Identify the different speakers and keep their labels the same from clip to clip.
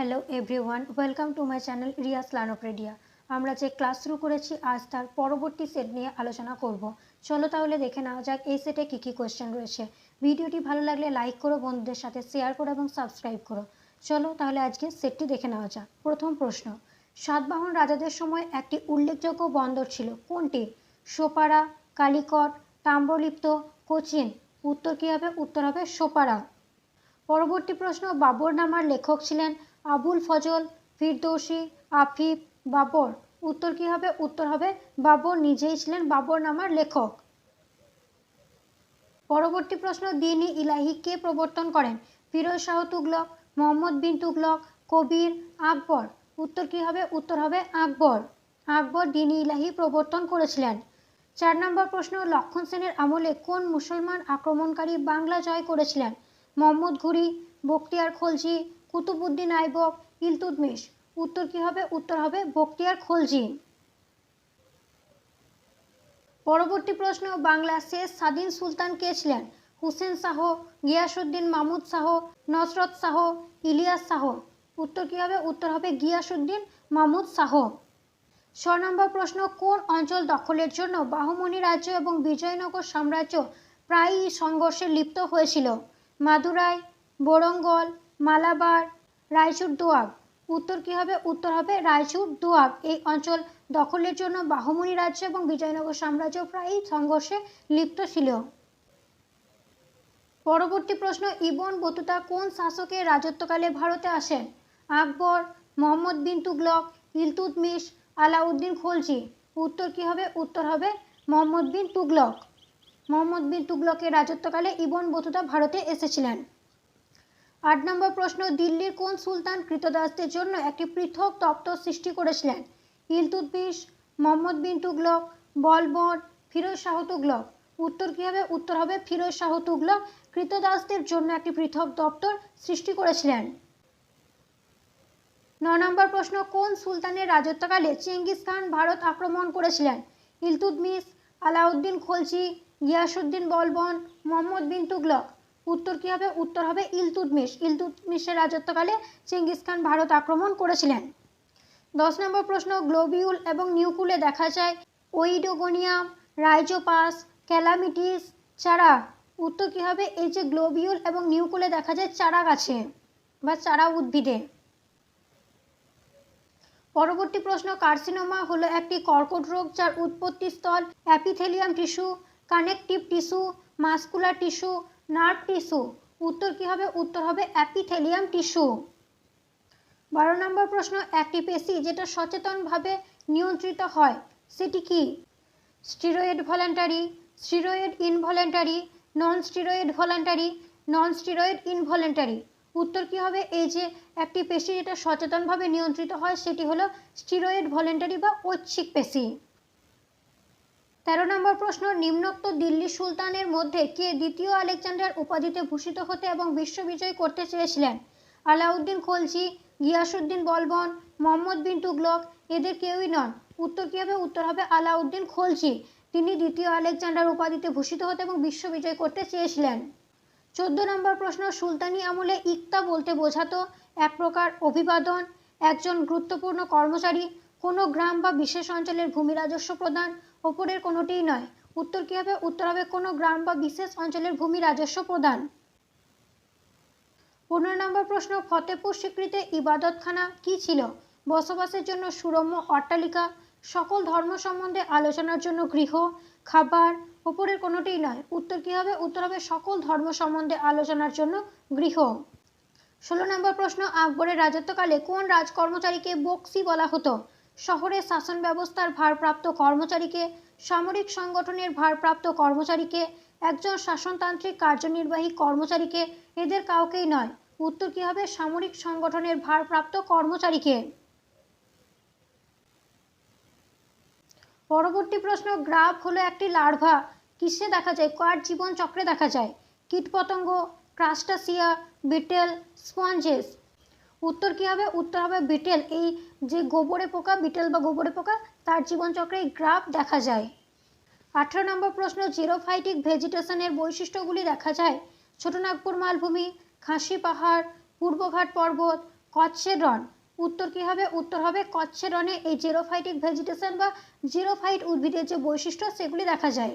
Speaker 1: Hello everyone welcome to my channel Riya's লানোপ্রেডিয়া আমরা যে ক্লাস শুরু করেছি, আজ তার পরবর্তী সেট নিয়ে আলোচনা করব। চলো তাহলে দেখে নেওয়া যাক এই সেটে কী কী কোয়েশ্চেন রয়েছে। ভিডিওটি ভালো লাগলে লাইক করো, বন্ধুদের সাথে শেয়ার করো এবং সাবস্ক্রাইব করো। চলো তাহলে আজকে সেটটি দেখে নেওয়া যাক। প্রথম প্রশ্ন, সাতবাহন রাজাদের সময় একটি উল্লেখযোগ্য বন্দর ছিল। কোনটি? সোপারা, কালিকট, তাম্রলিপ্ত, কোচিন। উত্তর কী হবে? উত্তর হবে সোপারা। পরবর্তী প্রশ্ন বাবরনামার লেখক ছিলেন আবুল ফজল, ফিরদৌসি, আফিফ, বাবর। উত্তর কী হবে? উত্তর হবে বাবর। নিজেই ছিলেন বাবরনামার লেখক। পরবর্তী প্রশ্ন দিনী ইলাহি কে প্রবর্তন করেন? ফিরোজ শাহ তুগলক, মোহাম্মদ বিন তুগলক, কবির আকবর। উত্তর কী হবে? উত্তর হবে আকবর। আকবর দিনী ইলাহি প্রবর্তন করেছিলেন। চার নম্বর প্রশ্ন, লক্ষণ সেনের আমলে কোন মুসলমান আক্রমণকারী বাংলা জয় করেছিলেন? মোহাম্মদ ঘুরি, বখতিয়ার খলজি কুতুবুদ্দিন আইবক ইলতুতমিশ উত্তর কী হবে? উত্তর হবে বখতিয়ার খলজি। পরবর্তী প্রশ্ন বাংলা শেষ স্বাধীন সুলতান কে ছিলেন? হুসেন শাহ গিয়াসুদ্দিন মাহমুদ শাহ, নসরত শাহ, ইলিয়াস শাহ। উত্তর কী হবে? উত্তর হবে গিয়াসুদ্দিন মাহমুদ শাহ। ছ নম্বর প্রশ্ন, কোন অঞ্চল দখলের জন্য বাহুমনি রাজ্য এবং বিজয়নগর সাম্রাজ্য প্রায়ই সংঘর্ষে লিপ্ত হয়েছিল? মাদুরাই, বরঙ্গল মালাবার, রায়চুর দোয়াব। উত্তর কী হবে? উত্তর হবে রায়চুর দোয়াব। এই অঞ্চল দখলের জন্য বাহুমনি রাজ্য এবং বিজয়নগর সাম্রাজ্য প্রায়ই সংঘর্ষে লিপ্ত ছিল। পরবর্তী প্রশ্ন, ইবন বতুতা কোন শাসকের রাজত্বকালে ভারতে আসেন? আকবর, মোহাম্মদ বিন তুগলক ইলতুতমিশ আলাউদ্দিন খলজি। উত্তর কী হবে? উত্তর হবে মোহাম্মদ বিন তুগলক। মোহাম্মদ বিন তুগলকের রাজত্বকালে ইবন বতুতা ভারতে এসেছিলেন। আট নম্বর প্রশ্ন, দিল্লির কোন সুলতান কৃতদাসদের জন্য একটি পৃথক দপ্তর সৃষ্টি করেছিলেন? ইলতুতমিশ মোহাম্মদ বিন তুগলক, বলবন, ফিরোজ শাহ তুগলক। উত্তর কী হবে? উত্তর হবে ফিরোজ শাহ তুগলক কৃতদাসদের জন্য একটি পৃথক দপ্তর সৃষ্টি করেছিলেন। ন নম্বর প্রশ্ন, কোন সুলতানের রাজত্বকালে চেঙ্গিস খান ভারত আক্রমণ করেছিলেন? ইলতুতমিশ আলাউদ্দিন খলজি গিয়াসুদ্দিন বলবন, মোহাম্মদ বিন তুগলক। উত্তর কী হবে? উত্তর হবে ইলতুতমিশ। ইলতুতমিশের রাজত্বকালে চেঙ্গিস খান ভারত আক্রমণ করেছিলেন। দশ নম্বর প্রশ্ন, গ্লোবিউল এবং নিউকুলে দেখা যায় ওইডোগোনিয়াম রাইজোপাস, ক্যালামিটিস চারা উত্তর কী হবে? এই যে গ্লোবিউল এবং নিউকুলে দেখা যায় চারা গাছে বা চারা উদ্ভিদে। পরবর্তী প্রশ্ন, কার্সিনোমা হলো একটি কর্কট রোগ যার উৎপত্তি স্থল epithelium tissue, connective tissue, muscular tissue nerve tissue. উত্তর কী হবে? উত্তর হবে অ্যাপিথেলিয়াম টিস্যু বারো নম্বর প্রশ্ন, একটি পেশি যেটা সচেতনভাবে নিয়ন্ত্রিত হয়, সেটি কি? Steroid voluntary, steroid involuntary non steroid voluntary non steroid involuntary. উত্তর কী হবে? এই যে একটি পেশি যেটা সচেতনভাবে নিয়ন্ত্রিত হয়, সেটি হলো স্টিরয়েড ভলেন্টারি বা ঐচ্ছিক পেশি। তেরো নম্বর প্রশ্ন, নিম্নোক্ত দিল্লি সুলতানের মধ্যে কে দ্বিতীয় আলেকজান্ডার উপাধিতে ভূষিত হতে এবং বিশ্ববিজয় করতে চেয়েছিলেন? আলাউদ্দিন খলজি গিয়াসুদ্দিন বলবন, মোহাম্মদ বিন তুগলক, এদের কেউই নন। উত্তর কী হবে উত্তর হবে আলাউদ্দিন খলজি। তিনি দ্বিতীয় আলেকজান্ডার উপাধিতে ভূষিত হতে এবং বিশ্ববিজয় করতে চেয়েছিলেন। চোদ্দ নম্বর প্রশ্ন, সুলতানি আমলে ইক্তা বলতে বোঝাতো এক প্রকার অভিবাদন, একজন গুরুত্বপূর্ণ কর্মচারী, কোনো গ্রাম বা বিশেষ অঞ্চলের ভূমি রাজস্ব প্রদান ওপরের কোনোটিই নয়। উত্তর কী হবে উত্তর হবে কোনো গ্রাম বা বিশেষ অঞ্চলের ভূমি রাজস্ব প্রদান। পনেরো নম্বর প্রশ্ন ফতেপুর স্বীকৃতি ইবাদতখানা কি ছিল? বসবাসের জন্য সুরম্য অট্টালিকা, সকল ধর্ম সম্বন্ধে আলোচনার জন্য গৃহ, খাবার, ওপরের কোনোটিই নয়। উত্তর কী হবে উত্তর হবে সকল ধর্ম সম্বন্ধে আলোচনার জন্য গৃহ। ষোলো নম্বর প্রশ্ন, আকবরের রাজত্বকালে কোন রাজকর্মচারীকে বক্সি বলা হতো? শহরের শাসন ব্যবস্থার ভারপ্রাপ্ত কর্মচারীকে, সামরিক সংগঠনের ভারপ্রাপ্ত কর্মচারীকে, একজন শাসনতান্ত্রিক কার্যনির্বাহী কর্মচারীকে, এদের কাউকেই নয়। উত্তর কী হবে? সামরিক সংগঠনের ভারপ্রাপ্ত কর্মচারীকে। পরবর্তী প্রশ্ন, গ্রাফ হলো একটি লার্ভা। কিসে দেখা যায়? কার জীবন চক্রে দেখা যায়। কীটপতঙ্গ, ক্রাস্টাসিয়া, বিটেল, স্পঞ্জেস। উত্তর কী হবে? উত্তর হবে বিটেল। এই যে গোবরে পোকা, বিটেল বা গোবরে পোকা, তার জীবনচক্রে গ্রাফ দেখা যায়। আঠারো নম্বর প্রশ্ন, জিরোফাইটিক ভেজিটেশনের বৈশিষ্ট্যগুলি দেখা যায়। ছোটনাগপুর মালভূমি, খাসি পাহাড়, পূর্বঘাট পর্বত কচ্ছের রন উত্তর কী হবে? উত্তর হবে কচ্ছের রনে এই জেরোফাইটিক ভেজিটেশন বা জিরোফাইট উদ্ভিদের যে বৈশিষ্ট্য, সেগুলি দেখা যায়।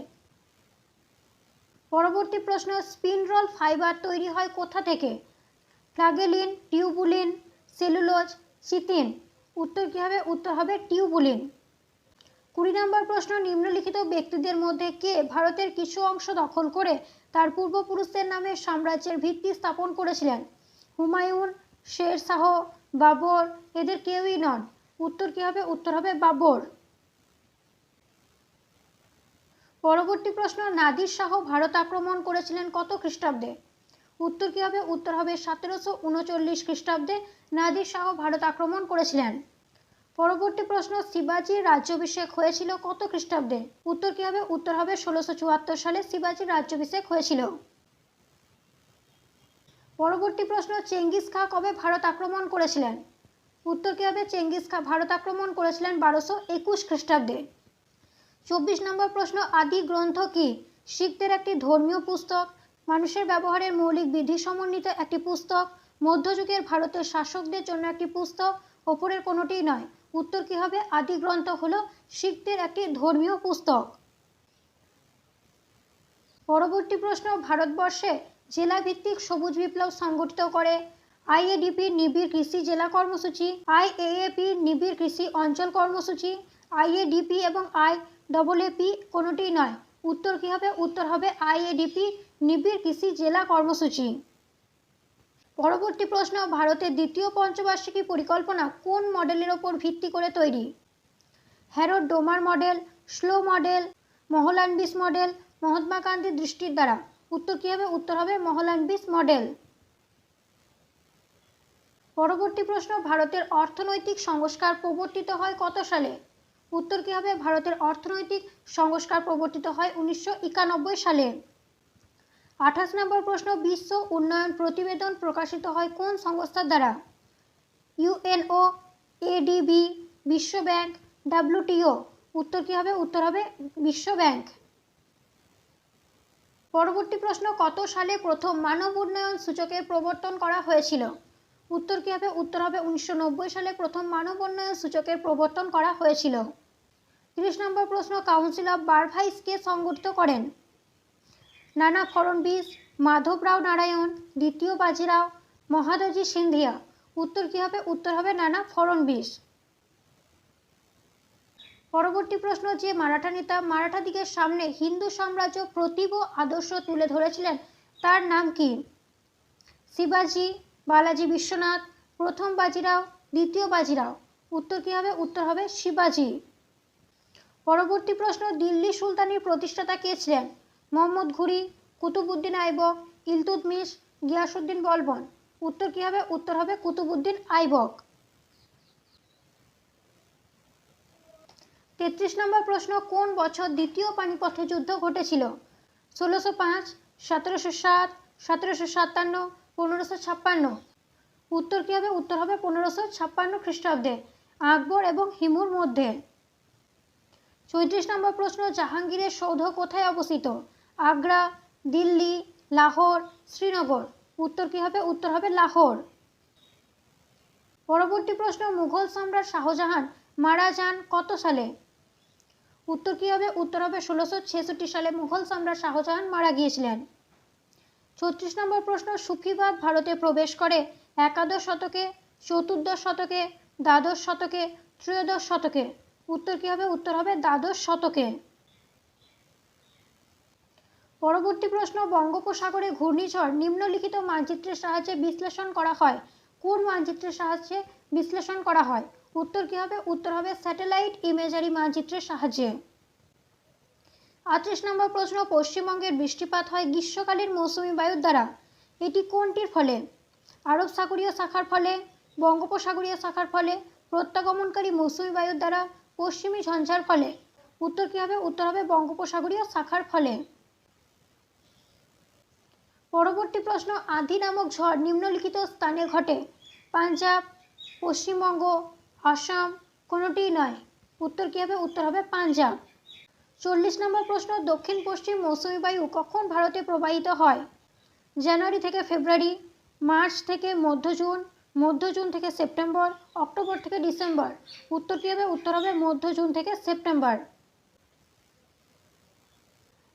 Speaker 1: পরবর্তী প্রশ্ন, স্পিনরল ফাইবার তৈরি হয় কোথা থেকে? ফ্লাগেলিন টিউবুলিন, সেলুলোজ চিতিন উত্তর কী হবে উত্তর হবে টিউবুলিন। কুড়ি নম্বর প্রশ্ন, নিম্নলিখিত ব্যক্তিদের মধ্যে কে ভারতের কিছু অংশ দখল করে তার পূর্বপুরুষদের নামে সাম্রাজ্যের ভিত্তি স্থাপন করেছিলেন? হুমায়ুন, শের শাহ, বাবর, এদের কেউই নন। উত্তর কী হবে? উত্তর হবে বাবর। পরবর্তী প্রশ্ন, নাদির শাহ ভারত আক্রমণ করেছিলেন কত খ্রিস্টাব্দে? উত্তর কী হবে উত্তর হবে সতেরোশো উনচল্লিশ খ্রিস্টাব্দে নাদির শাহ ভারত আক্রমণ করেছিলেন। পরবর্তী প্রশ্ন শিবাজির রাজ্যাভিষেক হয়েছিল কত খ্রিস্টাব্দে? উত্তর কী হবে উত্তর হবে ষোলোশো চুয়াত্তর সালে শিবাজির রাজ্যাভিষেক হয়েছিল। পরবর্তী প্রশ্ন, চেঙ্গিস খা কবে ভারত আক্রমণ করেছিলেন? উত্তর কী হবে চেঙ্গিস খা ভারত আক্রমণ করেছিলেন বারোশো একুশ খ্রিস্টাব্দে। চব্বিশ নম্বর প্রশ্ন, আদি গ্রন্থ কি? শিখদের একটি ধর্মীয় পুস্তক। মানুষের ব্যবহারের মৌলিক বিধি সমন্বিত একটি পুস্তক। মধ্যযুগের ভারতের শাসকদের জন্য একটি পুস্তক, ওপরের কোনোটিই নয়। উত্তর কী হবে? আদি গ্রন্থ হলো শিখদের একটি ধর্মীয় পুস্তক। পরবর্তী প্রশ্ন, ভারতবর্ষে জেলাভিত্তিক সবুজ বিপ্লব সংগঠিত করে। আইএডিপি নিবিড় কৃষি জেলা কর্মসূচি, আইএএপি নিবিড় কৃষি অঞ্চল কর্মসূচি, আইএডিপি এবং আই ডবল এপি কোনোটিই নয়। উত্তর কী হবে? উত্তর হবে আইএডিপি নিবিড় কৃষি জেলা কর্মসূচি। পরবর্তী প্রশ্ন, ভারতের দ্বিতীয় পঞ্চবার্ষিকী পরিকল্পনা কোন মডেলের ওপর ভিত্তি করে তৈরি? Harrod Domar model, Solow model Mahalanobis model, Mahatma গান্ধীর দৃষ্টির দ্বারা। উত্তর কী হবে? উত্তর হবে মহলানবিস মডেল। পরবর্তী প্রশ্ন, ভারতের অর্থনৈতিক সংস্কার প্রবর্তিত হয় কত সালে? উত্তর কী হবে ভারতের অর্থনৈতিক সংস্কার প্রবর্তিত হয় উনিশশো একানব্বই সালে? আঠাশ নম্বর প্রশ্ন, বিশ্ব উন্নয়ন প্রতিবেদন প্রকাশিত হয় কোন সংস্থার দ্বারা? ইউএনও, এডিবি বিশ্ব ব্যাংক ডাব্লিউটিও। উত্তর কী হবে উত্তর হবে বিশ্ব ব্যাংক পরবর্তী প্রশ্ন, কত সালে প্রথম মানব উন্নয়ন সূচকের প্রবর্তন করা হয়েছিল? উত্তর কী হবে উত্তর হবে উনিশশো নব্বই সালে প্রথম মানব উন্নয়ন সূচকের প্রবর্তন করা হয়েছিল। তিরিশ নম্বর প্রশ্ন কাউন্সিল অফ বারভাইসকে সংগঠিত করেন? নানা ফড়নবিস মাধবরাও নারায়ণ, দ্বিতীয় বাজিরাও মহাদজি সিন্ধিয়া। উত্তর কী হবে? উত্তর হবে নানা ফড়নবিস পরবর্তী প্রশ্ন, যে মারাঠা নেতা মারাঠা দিকের সামনে হিন্দু সাম্রাজ্য প্রতিভ আদর্শ তুলে ধরেছিলেন, তার নাম কি? শিবাজি, বালাজি বিশ্বনাথ, প্রথম বাজিরাও দ্বিতীয় বাজিরাও উত্তর কী হবে? উত্তর হবে শিবাজি। পরবর্তী প্রশ্ন, দিল্লি সুলতানির প্রতিষ্ঠাতা কে ছিলেন? মোহাম্মদ ঘুরি কুতুবুদ্দিন আইবক ইলতুতমিশ গিয়াসুদ্দিন বলবন। উত্তর কী হবে? উত্তর হবে কুতুবুদ্দিন আইবক। তেত্রিশ নম্বর প্রশ্ন, কোন বছর দ্বিতীয় পানিপথে যুদ্ধ ঘটেছিল? ষোলোশো পাঁচ, সতেরোশো সাত, সতেরোশো সাতান্ন, পনেরোশো ছাপ্পান্ন। উত্তর কী হবে? উত্তর হবে পনেরোশো ছাপ্পান্ন খ্রিস্টাব্দে, আকবর এবং হিমুর মধ্যে। চৌত্রিশ নম্বর প্রশ্ন, জাহাঙ্গীরের সৌধ কোথায় অবস্থিত? আগ্রা, দিল্লি, লাহোর, শ্রীনগর। উত্তর কী হবে? উত্তর হবে লাহোর। পরবর্তী প্রশ্ন, মুঘল সম্রাট শাহজাহান মারা যান কত সালে? উত্তর কী হবে? উত্তর হবে ষোলোশো ছেষট্টি সালে মুঘল সম্রাট শাহজাহান মারা গিয়েছিলেন। ছত্রিশ নম্বর প্রশ্ন সুফিবাদ ভারতে প্রবেশ করে একাদশ শতকে, চতুর্দশ শতকে, দ্বাদশ শতকে, ত্রয়োদশ শতকে? উত্তর কী হবে? উত্তর হবে দ্বাদশ শতকে। পরবর্তী প্রশ্ন, বঙ্গোপসাগরে ঘূর্ণিঝড় নিম্নলিখিত মানচিত্রের সাহায্যে বিশ্লেষণ করা হয়। কোন মানচিত্রের সাহায্যে বিশ্লেষণ করা হয়? উত্তর কী হবে? উত্তর হবে স্যাটেলাইট ইমেজারি মানচিত্রের সাহায্যে। আটত্রিশ নম্বর প্রশ্ন, পশ্চিমবঙ্গের বৃষ্টিপাত হয় গ্রীষ্মকালীন মৌসুমি বায়ুর দ্বারা। এটি কোনটির ফলে? আরব সাগরীয় শাখার ফলে, বঙ্গোপসাগরীয় শাখার ফলে প্রত্যাগমনকারী মৌসুমি বায়ুর দ্বারা পশ্চিমী ঝঞ্ঝার ফলে, উত্তর কী হবে উত্তর হবে বঙ্গোপসাগরীয় শাখার ফলে। পরবর্তী প্রশ্ন, আধি নামক ঝড় নিম্নলিখিত স্থানে ঘটে। পাঞ্জাব, পশ্চিমবঙ্গ, আসাম, কোনোটিই নয়। উত্তর কী হবে উত্তর হবে পাঞ্জাব। চল্লিশ নম্বর প্রশ্ন, দক্ষিণ পশ্চিম মৌসুমি বায়ু কখন ভারতে প্রবাহিত হয়? জানুয়ারি থেকে ফেব্রুয়ারি, মার্চ থেকে মধ্য জুন মধ্য জুন থেকে সেপ্টেম্বর, অক্টোবর থেকে ডিসেম্বর, উত্তর কী হবে উত্তর হবে মধ্য জুন থেকে সেপ্টেম্বর।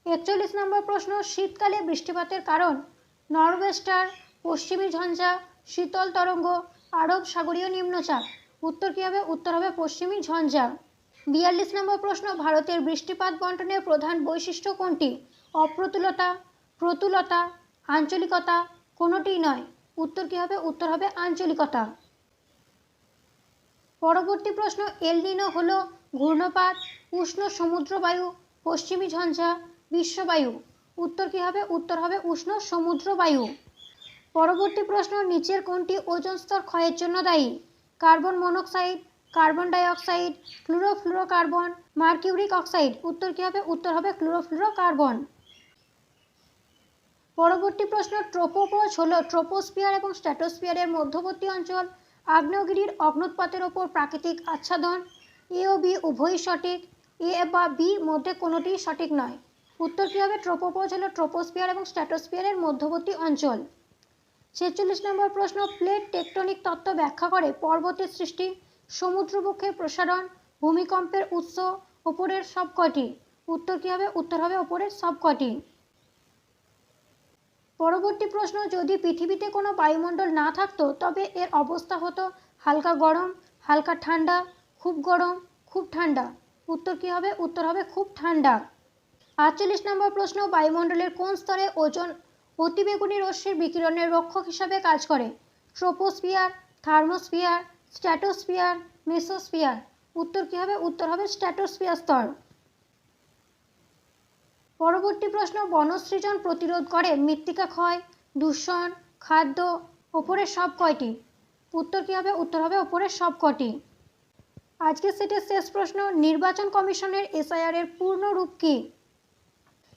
Speaker 1: একচল্লিশ নম্বর প্রশ্ন, শীতকালে বৃষ্টিপাতের কারণ? নরওয়েস্টার, পশ্চিমী ঝঞ্ঝা, শীতল তরঙ্গ, আরব সাগরীয় নিম্নচাপ, উত্তর কী হবে উত্তর হবে পশ্চিমী ঝঞ্ঝা। বিয়াল্লিশ নম্বর প্রশ্ন, ভারতের বৃষ্টিপাত বন্টনের প্রধান বৈশিষ্ট্য কোনটি? অপ্রতুলতা, প্রতুলতা, আঞ্চলিকতা, কোনোটিই নয়। উত্তর কী হবে? উত্তর হবে আঞ্চলিকতা। পরবর্তী প্রশ্ন এলনিনো হলো ঘূর্ণপাত, উষ্ণ সমুদ্রবায়ু পশ্চিমী ঝঞ্ঝা, বিশ্ববায়ু। উত্তর কী হবে? উত্তর হবে উষ্ণ সমুদ্রবায়ু পরবর্তী প্রশ্ন, নিচের কোনটি ওজোন স্তর ক্ষয়ের জন্য দায়ী? Carbon monoxide, carbon dioxide, chlorofluorocarbon, mercuric oxide. উত্তর কী হবে? উত্তর হবে ক্লোরোফ্লুরোকার্বন। পরবর্তী প্রশ্ন, ট্রোপোপোজ হল ট্রোপোস্ফিয়ার এবং স্ট্র্যাটোস্ফিয়ারের মধ্যবর্তী অঞ্চল। আগ্নেয়গিরির অগ্নুৎপাতের ওপর প্রাকৃতিক আচ্ছাদন। এ ও বি উভয়ই সঠিক। এ বা বি মধ্যে কোনোটিই সঠিক নয়। উত্তর কী হবে ট্রোপোপোজ হল ট্রোপোস্ফিয়ার এবং স্ট্র্যাটোস্ফিয়ারের মধ্যবর্তী অঞ্চল। ছেচল্লিশ নম্বর প্রশ্ন, প্লেট টেকটনিক তত্ত্ব ব্যাখ্যা করে পর্বতের সৃষ্টি সমুদ্রবক্ষের প্রসারণ, ভূমিকম্পের উৎস, ওপরের সব কটি উত্তর কী হবে উত্তর হবে ওপরের সব কটি পরবর্তী প্রশ্ন, যদি পৃথিবীতে কোনো বায়ুমণ্ডল না থাকতো, তবে এর অবস্থা হতো হালকা গরম, হালকা ঠান্ডা, খুব গরম, খুব ঠান্ডা। উত্তর কী হবে? উত্তর হবে খুব ঠান্ডা। আটচল্লিশ নম্বর প্রশ্ন, বায়ুমণ্ডলের কোন স্তরে ওজন অতিবেগুনি রশ্মির বিকিরণের রক্ষক হিসাবে কাজ করে? Troposphere, thermosphere stratosphere mesosphere. উত্তর কী হবে? উত্তর হবে স্ট্র্যাটোস্ফিয়ার স্তর। পরবর্তী প্রশ্ন, বনসৃজন প্রতিরোধ করে মৃত্তিকা ক্ষয়, দূষণ, খাদ্য, ওপরের সব কয়টি? উত্তর কী হবে? উত্তর হবে ওপরের সব কটি আজকের সেটের শেষ প্রশ্ন, নির্বাচন কমিশনের এসআইআর এর পূর্ণ রূপ কী?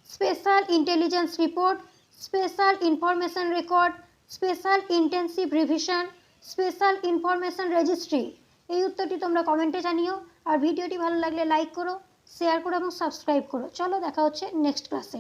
Speaker 1: Special intelligence report, special information record, special intensive revision, special information registry. এই উত্তরটি তোমরা কমেন্টে জানিও। আর ভিডিওটি ভালো লাগলে লাইক করো। শেয়ার করো এবং সাবস্ক্রাইব করো। চলো দেখা হচ্ছে নেক্সট ক্লাসে